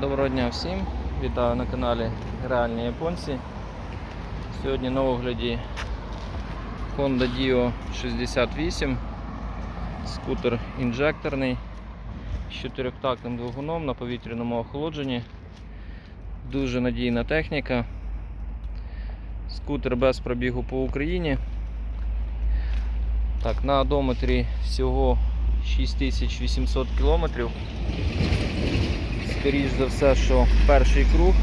Доброго дня всім! Вітаю на каналі Реальні Японці. Сьогодні на огляді Honda Dio 68, скутер інжекторний з чотирьохтактним двигуном на повітряному охолодженні. Дуже надійна техніка. Скутер без пробігу по Україні. Так, на одометрі всього 6800 кілометрів. Скоріш за все, що перший круг.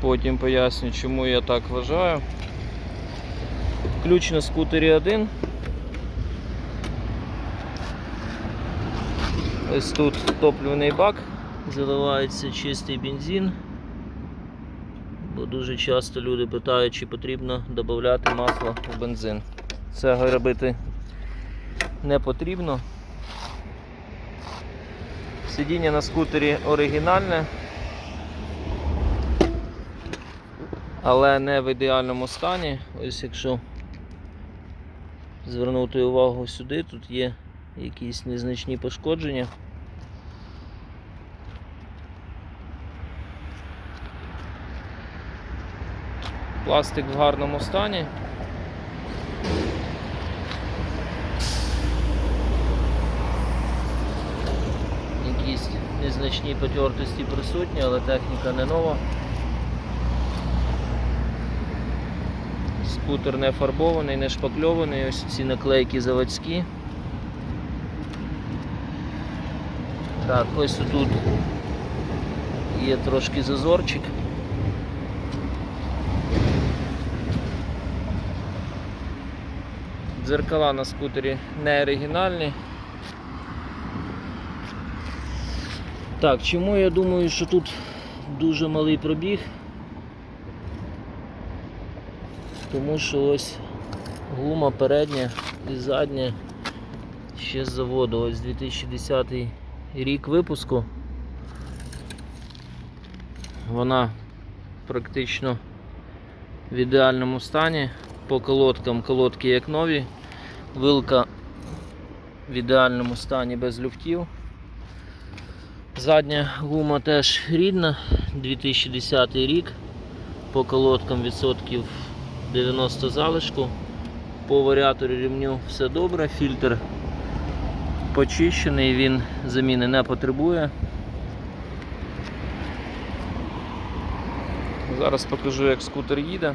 Потім поясню, чому я так вважаю. Ключ на скутері один. Ось тут топливний бак, заливається чистий бензин. Бо дуже часто люди питають, чи потрібно додати масло в бензин. Цього робити не потрібно. Сидіння на скутері оригінальне, але не в ідеальному стані. Ось якщо звернути увагу сюди, тут є якісь незначні пошкодження. Пластик в гарному стані. Якісь незначні потертості присутні, але техніка не нова. Скутер не фарбований, не шпакльований, ось ці наклейки заводські. Так, ось тут є трошки зазорчик. Дзеркала на скутері не оригінальні. Так, чому я думаю, що тут дуже малий пробіг? Тому що ось гума передня і задня ще з заводу. Ось 2010 рік випуску. Вона практично в ідеальному стані. По колодкам колодки як нові. Вилка в ідеальному стані без люфтів. Задня гума теж рідна, 2010 рік. По колодкам відсотків 90 залишку. По варіаторі рівню все добре, фільтр почищений, він заміни не потребує. Зараз покажу, як скутер їде.